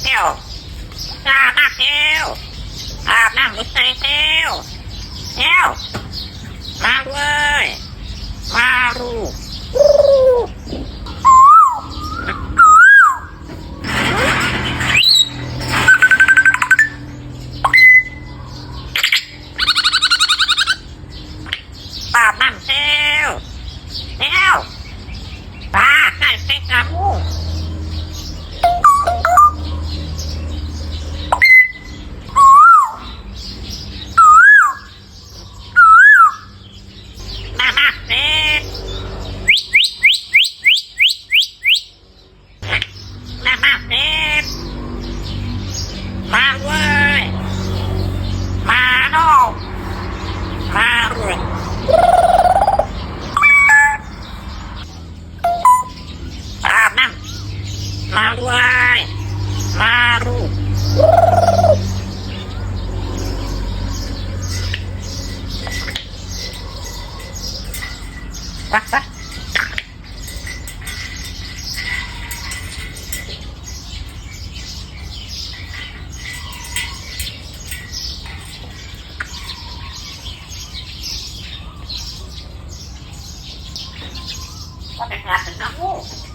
เที่ยวอาบน้ำเที่ยวอาบน้ำลูกใส่เที่ยวเที่ยวมาเลยมาลูกอาบน้ำเที่ยวเที่ยวปาไก่เป็ดกระมู มามาเด็ดมามาเด็ด มาเว้ย มาโน่มาเว้ยอาบน้ำมาเว้ย มาลูกวักวัก ก็เ